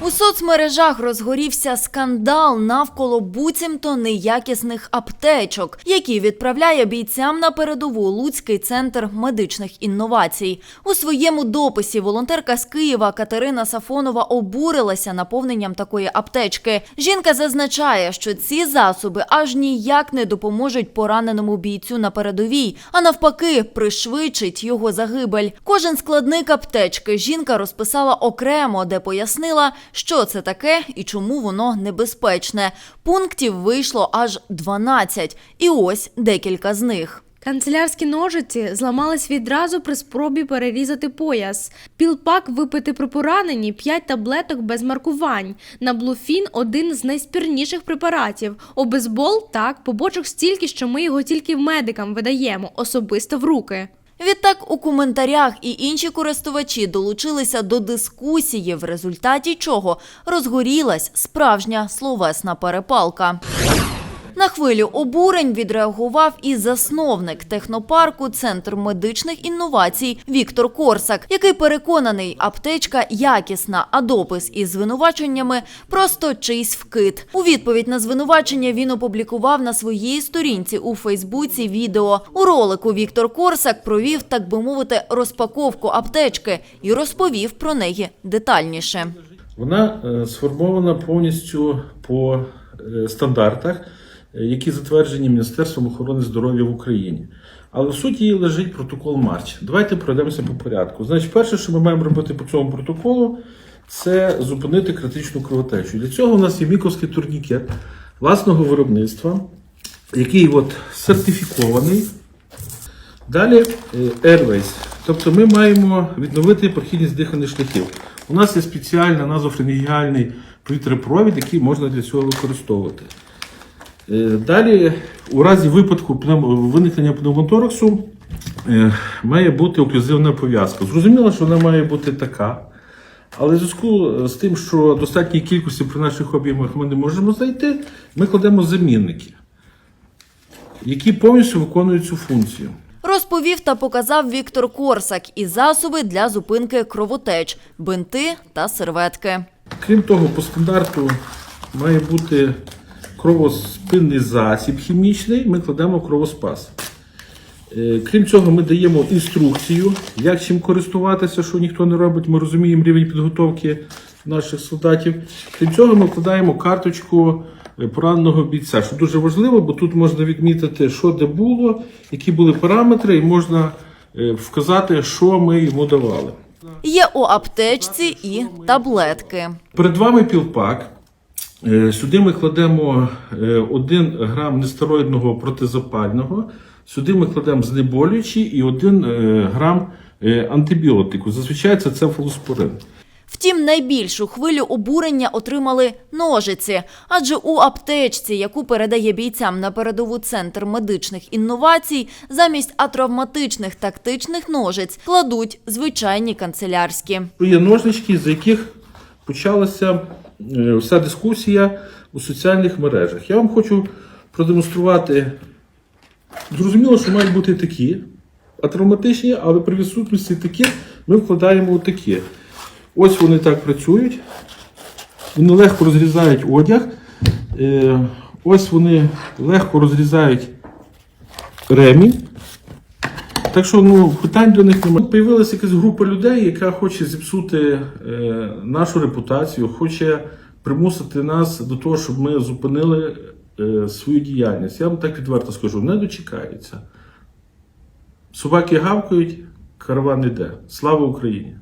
У соцмережах розгорівся скандал навколо буцімто неякісних аптечок, які відправляє бійцям на передову Луцький центр медичних інновацій. У своєму дописі волонтерка з Києва Катерина Сафонова обурилася наповненням такої аптечки. Жінка зазначає, що ці засоби аж ніяк не допоможуть пораненому бійцю на передовій, а навпаки, пришвидшить його загибель. Кожен складник аптечки жінка розписала окремо, де пояснила, що це таке і чому воно небезпечне. Пунктів вийшло аж 12. І ось декілька з них. Канцелярські ножиці зламались відразу при спробі перерізати пояс. Пілпак випити при пораненні 5 таблеток без маркувань. Наблуфін один з найспірніших препаратів. Обезбол так, побочок стільки, що ми його тільки медикам видаємо, особисто в руки. Відтак у коментарях і інші користувачі долучилися до дискусії, в результаті чого розгорілась справжня словесна перепалка. На хвилю обурень відреагував і засновник технопарку Центр медичних інновацій Віктор Корсак, який переконаний, аптечка якісна, а допис із звинуваченнями просто чийсь вкид. У відповідь на звинувачення він опублікував на своїй сторінці у Фейсбуці відео. У ролику Віктор Корсак провів, так би мовити, розпаковку аптечки і розповів про неї детальніше. Вона е, сформована повністю по е, стандартах, які затверджені Міністерством охорони здоров'я в Україні. Але в суті її лежить протокол Марч. Давайте пройдемося по порядку. Значить, перше, що ми маємо робити по цьому протоколу, це зупинити критичну кровотечу. Для цього у нас є міковський турнікет власного виробництва, який от сертифікований. Далі е, Airways. Тобто ми маємо відновити прохідність дихальних шляхів. У нас є спеціальний назофренгіальний повітряпровід, який можна для цього використовувати. Е, Далі, у разі випадку виникнення пневмотораксу, е, має бути оклюзивна пов'язка. Зрозуміло, що вона має бути така. Але в зв'язку з тим, що достатньої кількості при наших об'ємах ми не можемо знайти, ми кладемо замінники, які повністю виконують цю функцію. Розповів та показав Віктор Корсак і засоби для зупинки кровотеч, бинти та серветки. Крім того, по стандарту має бути кровоспинний засіб хімічний, ми кладемо кровоспас. Е, Крім цього, ми даємо інструкцію, як чим користуватися, що ніхто не робить. Ми розуміємо рівень підготовки наших солдатів. Крім цього, ми вкладаємо карточку е, пораненого бійця, що дуже важливо, бо тут можна відмітити, що де було, які були параметри, і можна е, вказати, що ми йому давали. Є у аптечці і таблетки. Перед вами пілпак. Е, Сюди ми кладемо 1 грам нестероїдного протизапального, сюди ми кладемо знеболюючий і 1 грам е, антибіотику. Зазвичай це цефалоспорин. Втім, найбільшу хвилю обурення отримали ножиці, адже у аптечці, яку передає бійцям на передову центр медичних інновацій, замість атравматичних тактичних ножиць кладуть звичайні канцелярські. Є ножнички, з яких почалася е, вся дискусія у соціальних мережах. Я вам хочу продемонструвати. Зрозуміло, що мають бути такі атравматичні, але при відсутності таких ми вкладаємо отакі. Ось вони так працюють. Вони легко розрізають одяг. Е, Ось вони легко розрізають ремінь. Так що ну, питань до них немає. Появилася якась група людей, яка хоче зіпсути е, нашу репутацію, хоче примусити нас до того, щоб ми зупинили е, свою діяльність. Я вам так відверто скажу, не дочекається. Собаки гавкають, караван йде. Слава Україні!